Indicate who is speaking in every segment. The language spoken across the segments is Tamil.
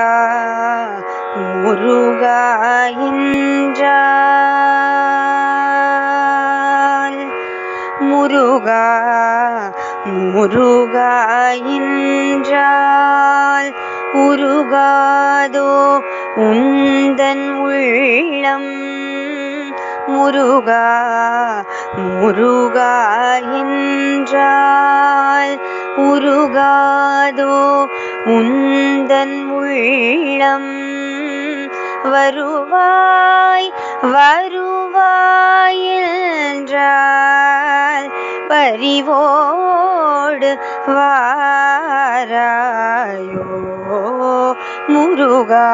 Speaker 1: முருகா முருகா என்றால். முருகா முருகா என்றால் உருகாதோ உந்தன் உள்ளம். முருகா முருகா என்றால் உருகாதோ உந்தன் உள்ளம் வருவாய் வருவாய் என்றால் பரிவோடு வாராயோ முருகா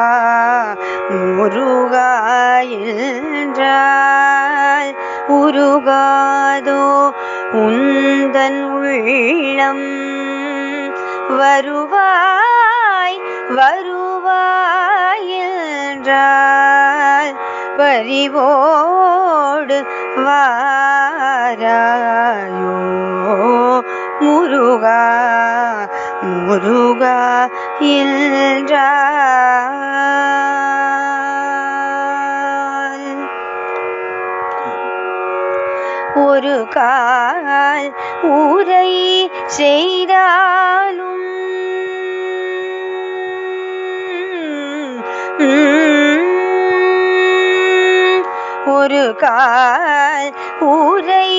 Speaker 1: முருகா என்றால் உருகாதோ உந்தன் உள்ளம் வருவாய் வருவாய் என்றால் பரிவோடு வாராயோ. முருகா முருகா என்றார் ஒரு கால் ஊரை செய்தாலும் ஒரு கால் ஊரை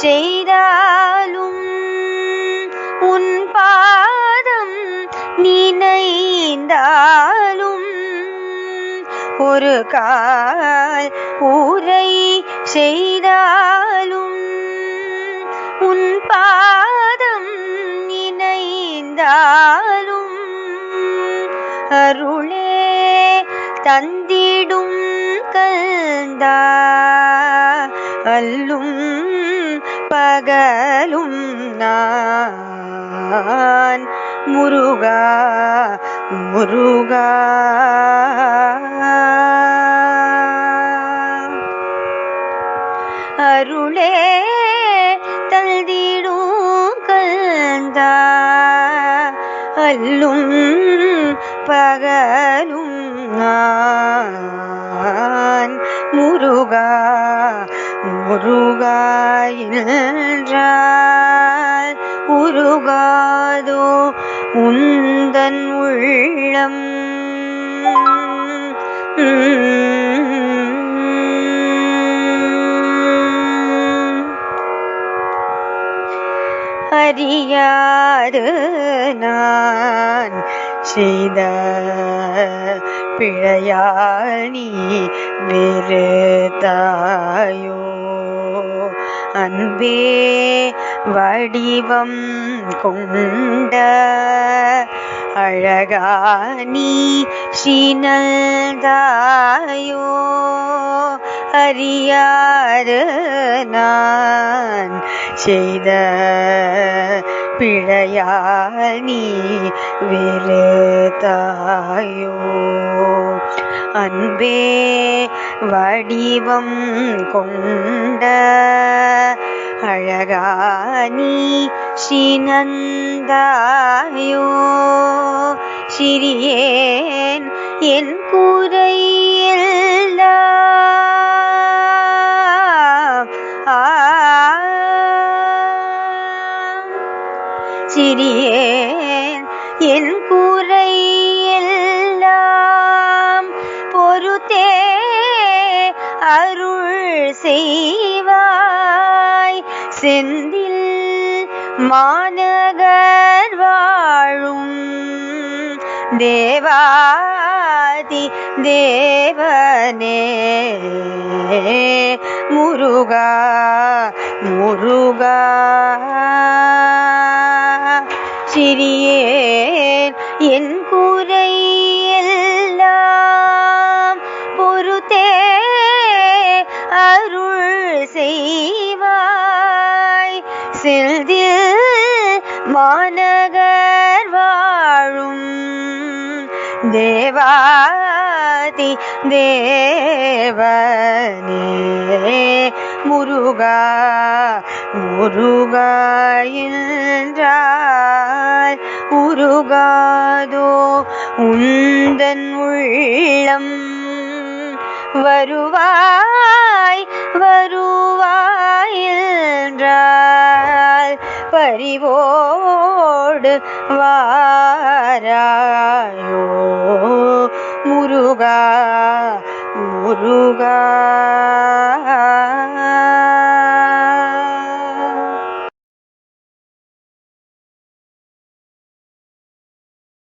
Speaker 1: செய்தாலும் உன் பாதம் நினைந்தாலும் ஒரு கால் ஊரை செய்தாலும் தந்திடும் கந்தா அல்லும் பகலும் நான். முருகா முருகா. அருளே தந்திடும் கந்தா அல்லும் பகலும் நான். முருகா முருகா என்றால் உருகாதோ உந்தன் உள்ளம். அறியாது நான் செய்த பிழையாணி வேறு தாயோ அன்பே வடிவம் கொண்ட அழகானி சீனல்தாயோ சினந்தாயோ அறியாறு நான் செய்த பிழையால் நீ வெறுத்தாயோ? அன்பே வடிவம் கொண்ட அழகானி சினந்தாயோ. சிறியேன் என் கூரையில் சிறியேன் என் கூரை செய்வாய். செந்தில் மாநகர் வாழும் தேவாதி தேவனே. முருகா முருகா. சிறியேன் என் குறை செல்தில் மாநகர் வாழும் தேவாதி தேவனே. முருகா முருகா உருகாதோ உந்தன் உள்ளம் வருவாய் வருவாய் என்றால் பறிவோடு வாராயோ. முருகா முருகா.